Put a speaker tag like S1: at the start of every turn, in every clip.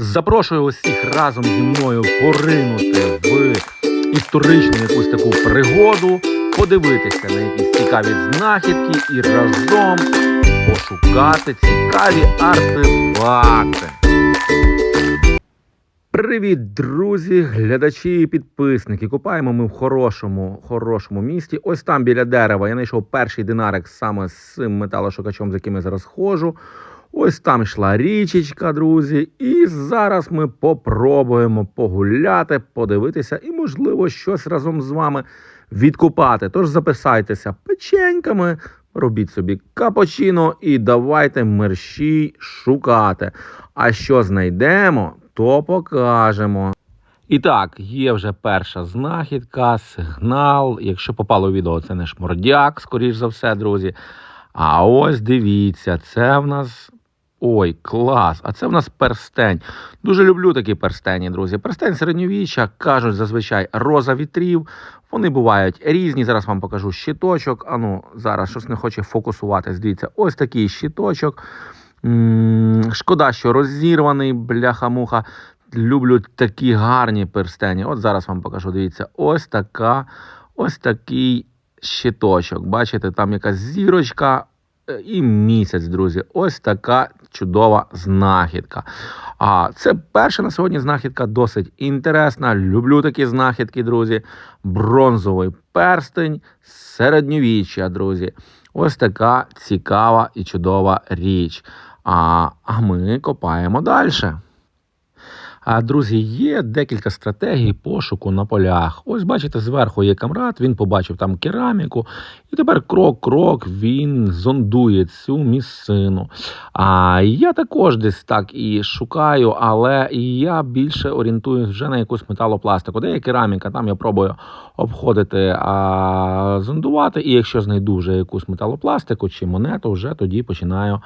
S1: Запрошую усіх разом зі мною поринути в історичну якусь таку пригоду, подивитися на якісь цікаві знахідки і разом пошукати цікаві артефакти. Привіт, друзі, глядачі і підписники. Купаємо ми в хорошому, хорошому місті. Ось там біля дерева я знайшов перший динарик саме з цим металошукачом, з яким я зараз ходжу. Ось там йшла річечка, друзі. І зараз ми попробуємо погуляти, подивитися і, можливо, щось разом з вами відкупати. Тож записайтеся печеньками, робіть собі капочино і давайте мерщій шукати. А що знайдемо, то покажемо. І так, є вже перша знахідка, сигнал. Якщо попало відео, це не шмордяк, скоріш за все, друзі. А ось дивіться, це в нас. Ой, клас! А це в нас перстень. Дуже люблю такі перстені, друзі. Перстень середньовіччя, кажуть зазвичай роза вітрів. Вони бувають різні. Зараз вам покажу щиточок. Ану, зараз щось не хоче фокусуватись. Дивіться, ось такий щиточок. М, Шкода, що розірваний, бляха-муха. Люблю такі гарні перстені. От зараз вам покажу. Дивіться, ось така, ось такий щиточок. Бачите, там якась зірочка е, і місяць, друзі. Ось така чудова знахідка. А це перша на сьогодні знахідка досить інтересна. Люблю такі знахідки, друзі. Бронзовий перстень середньовіччя, друзі. Ось така цікава і чудова річ. А, а ми копаємо далі. А друзі, є декілька стратегій пошуку на полях. Ось бачите, зверху є камрад, він побачив там кераміку, і тепер крок-крок він зондує цю місцину. А я також десь так і шукаю, але я більше орієнтуюсь вже на якусь металопластику. Де є кераміка, там я пробую обходити, а, зондувати. І якщо знайду вже якусь металопластику чи монету, вже тоді починаю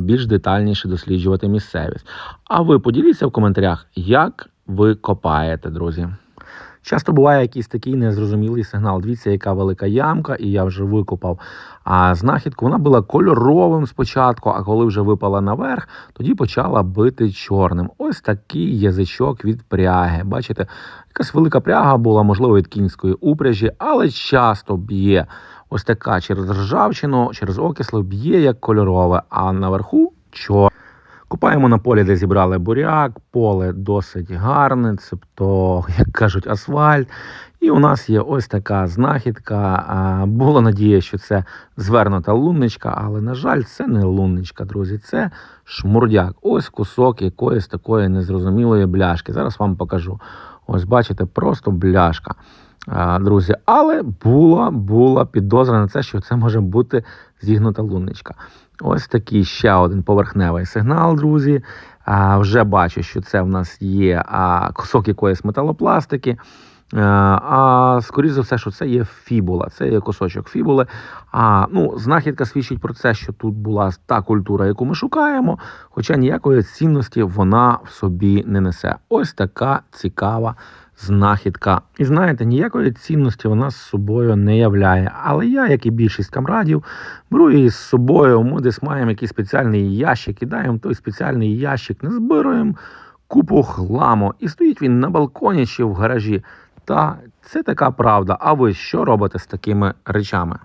S1: більш детальніше досліджувати місцевість. А ви поділіться в коментарях, як ви копаєте, друзі. Часто буває якийсь такий незрозумілий сигнал. Дивіться, яка велика ямка, і я вже викопав. А знахідку вона була кольоровим спочатку, а коли вже випала наверх, тоді почала бити чорним. Ось такий язичок від пряги. Бачите, якась велика пряга була, можливо, від кінської упряжі, але часто б'є. Ось така через ржавчину, через окисло б'є як кольорове, а наверху чорне. Купаємо на полі, де зібрали буряк, поле досить гарне, цебто, як кажуть, асфальт. І у нас є ось така знахідка. Була надія, що це звернута лунничка, але, на жаль, це не лунничка, друзі, це шмурдяк. Ось кусок якоїсь такої незрозумілої бляшки. Зараз вам покажу. Ось бачите, просто бляшка. Друзі, але була була підозра на це, що це може бути зігнута лунничка. Ось такий ще один поверхневий сигнал, друзі. А, Вже бачу, що це в нас є а, кусок якоїсь металопластики. А, а скоріше за все, що це є фібула, це є кусочок фібули. А ну, знахідка свідчить про це, що тут була та культура, яку ми шукаємо, хоча ніякої цінності вона в собі не несе. Ось така цікава знахідка. І знаєте, ніякої цінності вона з собою не являє. Але я, як і більшість камрадів, беру її з собою. Ми десь маємо якийсь спеціальний ящик, кидаємо в той спеціальний ящик, не збираємо купу хламу. І стоїть він на балконі чи в гаражі. Та це така правда. А ви що робите з такими речами?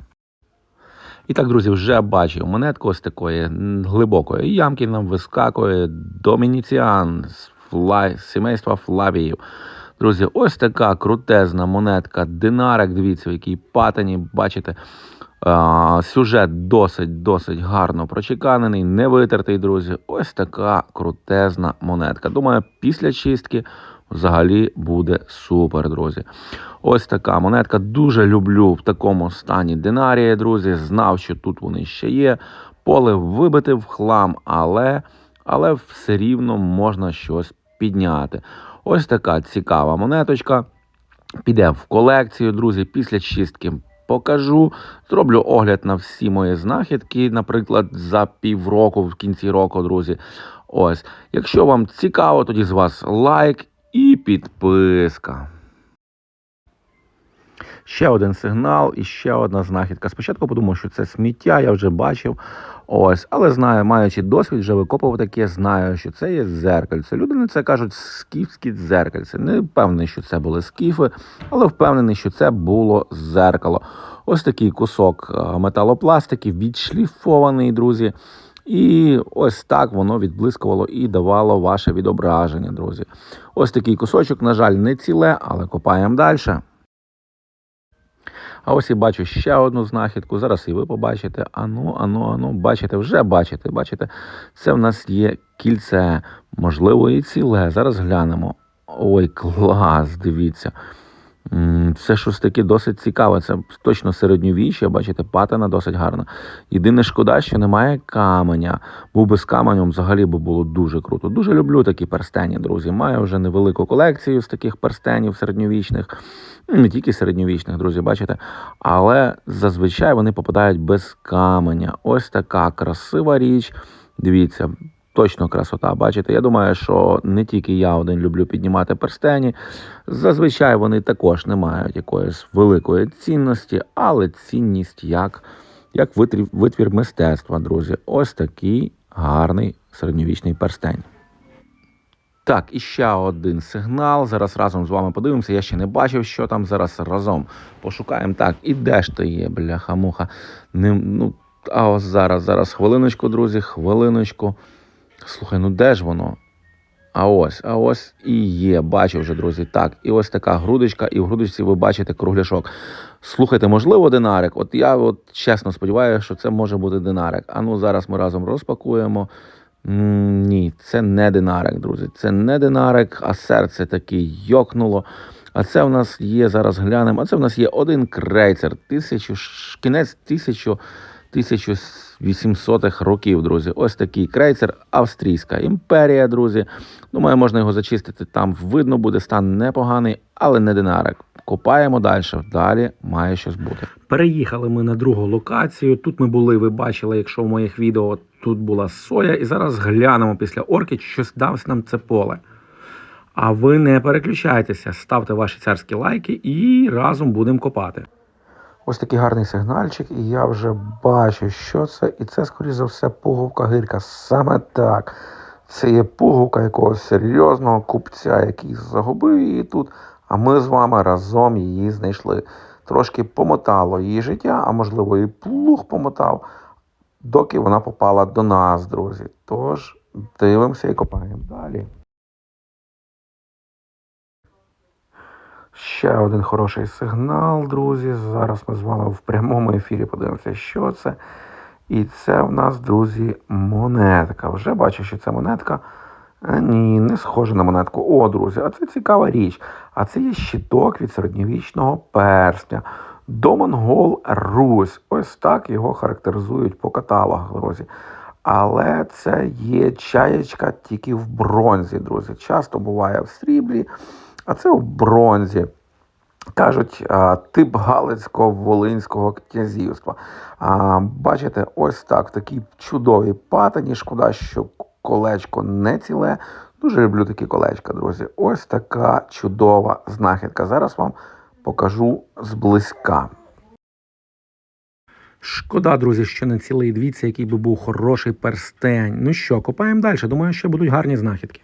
S1: І так, друзі, вже бачив монетку ось такої глибокої ямки нам вискакує Домініціан з фла... сімейства Флавіїв. Друзі, ось така крутезна монетка. Динарик, дивіться, в якій патині, бачите. Сюжет досить досить гарно прочеканений, не витертий, друзі. Ось така крутезна монетка. Думаю, після чистки взагалі буде супер, друзі. Ось така монетка. Дуже люблю в такому стані динарії, друзі. Знав, що тут вони ще є. Поле вибите в хлам, але, але все рівно можна щось підняти. Ось така цікава монеточка. Піде в колекцію, друзі, після чистки покажу. Зроблю огляд на всі мої знахідки, наприклад, за півроку, в кінці року, друзі. Ось. Якщо вам цікаво, тоді з вас лайк і підписка. Ще один сигнал і ще одна знахідка. Спочатку подумав, що це сміття, я вже бачив. Ось, але знаю, маючи досвід, вже викопував таке, знаю, що це є зеркальце. Люди на це кажуть скіфські дзеркальце. Не впевнений, що це були скіфи, але впевнений, що це було зеркало. Ось такий кусок е, металопластики, відшліфований, друзі. І ось так воно відблискувало і давало ваше відображення, друзі. Ось такий кусочок, на жаль, не ціле, але копаємо далі. А ось і бачу ще одну знахідку. Зараз і ви побачите. Ану, ану, ану, бачите, вже бачите, бачите. Це в нас є кільце, можливо, і ціле. Зараз глянемо. Ой, клас, дивіться. Це щось таке досить цікаве. Це точно середньовіччя, бачите, патина досить гарна. Єдине шкода, що немає каменя. Був би з каменем, взагалі би було дуже круто. Дуже люблю такі перстені, друзі. Маю вже невелику колекцію з таких перстенів середньовічних. Ну, Не тільки середньовічних, друзі, бачите. Але зазвичай вони попадають без каменя. Ось така красива річ. Дивіться, точно красота. Бачите, я думаю, що не тільки я один люблю піднімати перстені. Зазвичай вони також не мають якоїсь великої цінності, але цінність як, як витвір, витвір мистецтва, друзі. Ось такий гарний середньовічний перстень. Так, і ще один сигнал. Зараз разом з вами подивимося. Я ще не бачив, що там зараз разом пошукаємо. Так, і де ж то є, бляха-муха. Не, ну, а ось зараз, зараз, хвилиночку, друзі, хвилиночку. Слухай, ну де ж воно? А ось, а ось і є. Бачу вже, друзі. Так, і ось така грудочка, і в грудочці ви бачите кругляшок. Слухайте, можливо, динарик. От я от чесно сподіваюся, що це може бути динарик. А ну зараз ми разом розпакуємо. Ні, це не динарик, друзі. Це не динарик, а серце таки йокнуло. А це в нас є, зараз глянемо. А це в нас є один крейцер, тисячу, кінець тисячу, 1800-х років, друзі. Ось такий крейцер, Австрійська імперія, друзі. Думаю, можна його зачистити. Там видно буде стан непоганий, але не динарик. Копаємо далі. Далі має щось бути. Переїхали ми на другу локацію. Тут ми були, ви бачили, якщо в моїх відео тут була соя, і зараз глянемо після орки, чи щось нам це поле. А ви не переключайтеся, ставте ваші царські лайки і разом будемо копати. Ось такий гарний сигнальчик, і я вже бачу, що це. І це, скоріш за все, пуговка гирка. Саме так. Це є пуговка якогось серйозного купця, який загубив її тут, а ми з вами разом її знайшли. Трошки помотало її життя, а можливо, і плуг помотав, доки вона попала до нас, друзі. Тож дивимося і копаємо далі. Ще один хороший сигнал, друзі. Зараз ми з вами в прямому ефірі подивимося, що це. І це в нас, друзі, монетка. Вже бачу, що це монетка. Е, Ні, не схоже на монетку. О, друзі, а це цікава річ. А це є щиток від середньовічного перстня. До Монгол Русь. Ось так його характеризують по каталогах, друзі. Але це є чаєчка тільки в бронзі, друзі. Часто буває в сріблі, а це в бронзі. Кажуть, тип Галицько-Волинського князівства. Бачите, ось так, в такій чудовій патині. Шкода, що колечко не ціле. Дуже люблю такі колечка, друзі. Ось така чудова знахідка. Зараз вам покажу зблизька. Шкода, друзі, що не цілий. Дивіться, який би був хороший перстень. Ну що, копаємо далі. Думаю, ще будуть гарні знахідки.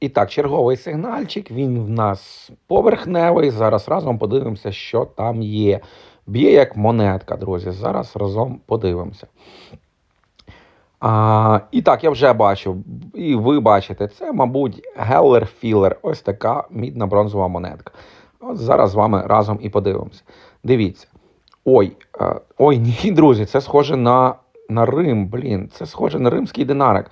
S1: І так, черговий сигнальчик. Він в нас поверхневий. Зараз разом подивимося, що там є. Б'є як монетка, друзі. Зараз разом подивимося. А, і так, я вже бачив, і ви бачите, це, мабуть, Геллер Філер. Ось така мідна бронзова монетка. От зараз з вами разом і подивимося. Дивіться. Ой, е, ой, ні, друзі, це схоже на, на Рим. Блін, це схоже на римський динарик.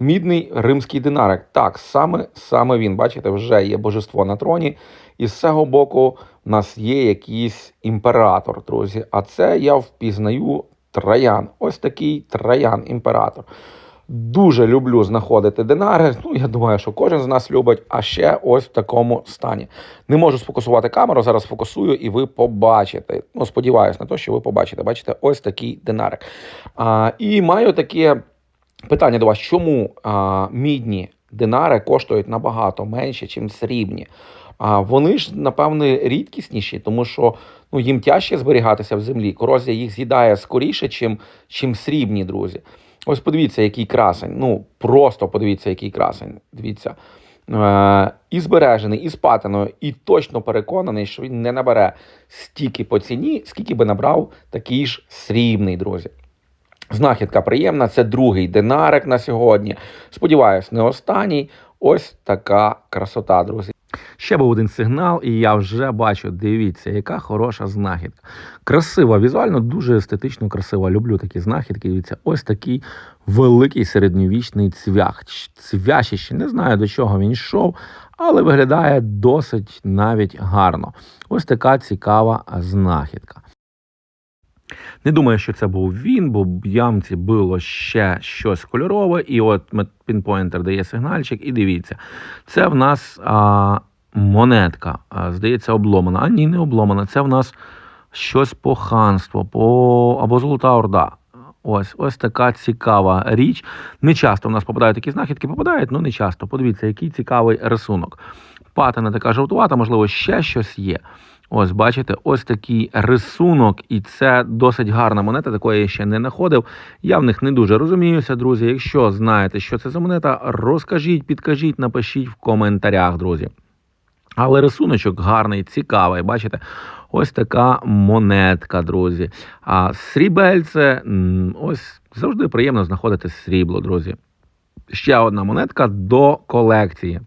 S1: Мідний римський динарик. Так, саме, саме він. Бачите, вже є божество на троні. І з цього боку в нас є якийсь імператор, друзі. А це я впізнаю Троян. Ось такий Троян, імператор. Дуже люблю знаходити динари. Ну, я думаю, що кожен з нас любить, а ще ось в такому стані. Не можу сфокусувати камеру, зараз фокусую, і ви побачите. Ну, сподіваюся на те, що ви побачите. Бачите, ось такий динарик. А, і маю таке питання до вас: чому а, мідні динари коштують набагато менше, ніж срібні? А вони ж, напевне, рідкісніші, тому що ну, їм тяжче зберігатися в землі. Корозія їх з'їдає скоріше, чим, чим срібні, друзі. Ось подивіться, який красень. Ну, просто подивіться, який красень. Дивіться. Е, і збережений, і з і точно переконаний, що він не набере стільки по ціні, скільки би набрав такий ж срібний, друзі. Знахідка приємна, це другий динарик на сьогодні. Сподіваюсь, не останній. Ось така красота, друзі. Ще був один сигнал, і я вже бачу, дивіться, яка хороша знахідка. Красива, візуально дуже естетично красива. Люблю такі знахідки. Дивіться, ось такий великий середньовічний цвях. Цвящище, не знаю до чого він йшов, але виглядає досить навіть гарно. Ось така цікава знахідка. Не думаю, що це був він, бо в ямці було ще щось кольорове, і от пінпойнтер дає сигнальчик, і дивіться, це в нас а, монетка, а, здається, обломана. А ні, не обломана. Це в нас щось по ханству, по або Золота Орда. Ось ось така цікава річ. Не часто в нас попадають такі знахідки, попадають, але не часто. Подивіться, який цікавий рисунок. Патина така жовтувата, можливо, ще щось є. Ось, бачите, ось такий рисунок, і це досить гарна монета, такої я ще не знаходив. Я в них не дуже розуміюся, друзі. Якщо знаєте, що це за монета, розкажіть, підкажіть, напишіть в коментарях, друзі. Але рисуночок гарний, цікавий. Бачите, ось така монетка, друзі. А срібельце, ось завжди приємно знаходити срібло, друзі. Ще одна монетка до колекції.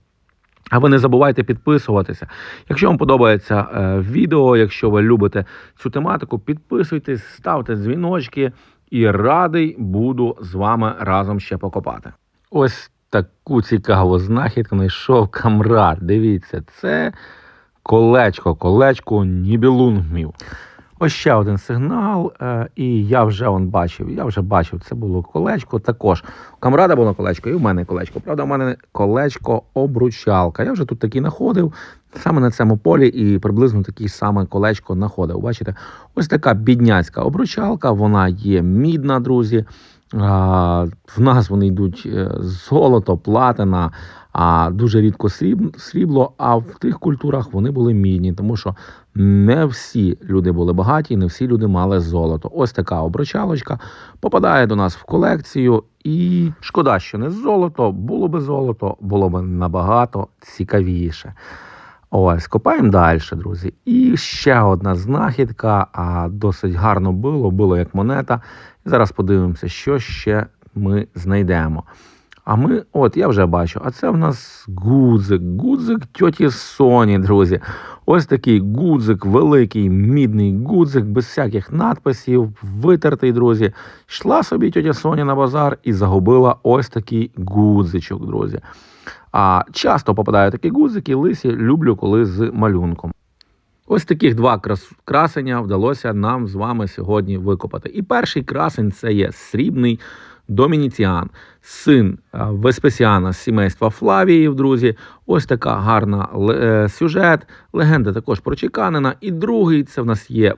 S1: А ви не забувайте підписуватися. Якщо вам подобається е, відео, якщо ви любите цю тематику, підписуйтесь, ставте дзвіночки і радий буду з вами разом ще покопати. Ось таку цікаву знахідку знайшов камрад. Дивіться, це колечко, колечко нібелунгмів. Ось ще один сигнал, е, і я вже он бачив. Я вже бачив, це було колечко. Також у камрада було колечко, і в мене колечко. Правда, у мене колечко обручалка. Я вже тут такі знаходив саме на цьому полі, і приблизно такі саме колечко знаходив. Бачите, ось така бідняцька обручалка. Вона є мідна, друзі. В нас вони йдуть е, золото, платина, а дуже рідко сріб- срібло. А в тих культурах вони були мідні, тому що не всі люди були багаті, не всі люди мали золото. Ось така обручалочка попадає до нас в колекцію, і шкода, що не золото. Було би золото, було б набагато цікавіше. Ось, копаємо далі, друзі. І ще одна знахідка, а досить гарно було, було як монета. І зараз подивимося, що ще ми знайдемо. А ми, от я вже бачу, а це в нас гудзик, гудзик тьоті Соні, друзі. Ось такий гудзик, великий мідний гудзик, без всяких надписів, витертий, друзі. Йшла собі тьотя Соня на базар і загубила ось такий гудзичок, друзі. А часто попадають такі гузики, лисі люблю, коли з малюнком. Ось таких два крас- красення вдалося нам з вами сьогодні викопати. І перший красень це є срібний Домініціан, син е, Веспесіана з сімейства Флавіїв, друзі. Ось така гарна е, сюжет. Легенда також прочеканена. І другий це в нас є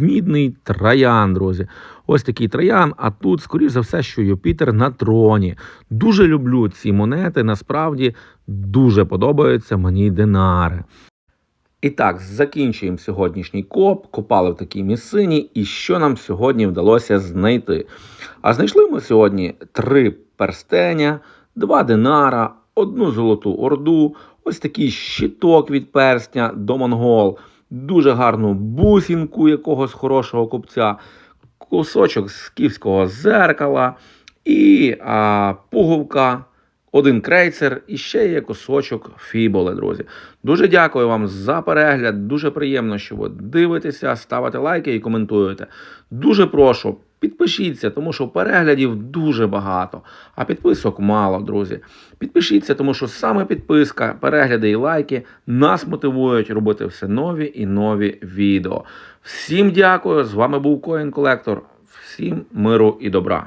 S1: мідний троян, друзі. Ось такий троян. А тут, скоріш за все, що Юпітер на троні. Дуже люблю ці монети. Насправді дуже подобаються мені динари. І так, закінчуємо сьогоднішній коп. Копали в такій місцині. І що нам сьогодні вдалося знайти? А знайшли ми сьогодні три перстеня, два динара, одну золоту орду, ось такий щиток від перстня до монгол, дуже гарну бусінку якогось хорошого купця, кусочок скіфського зеркала і а, пуговка. Один крейцер і ще є кусочок фіболи, друзі. Дуже дякую вам за перегляд. Дуже приємно, що ви дивитеся, ставите лайки і коментуєте. Дуже прошу, підпишіться, тому що переглядів дуже багато, а підписок мало, друзі. Підпишіться, тому що саме підписка, перегляди і лайки нас мотивують робити все нові і нові відео. Всім дякую. З вами був Коін Колектор. Всім миру і добра.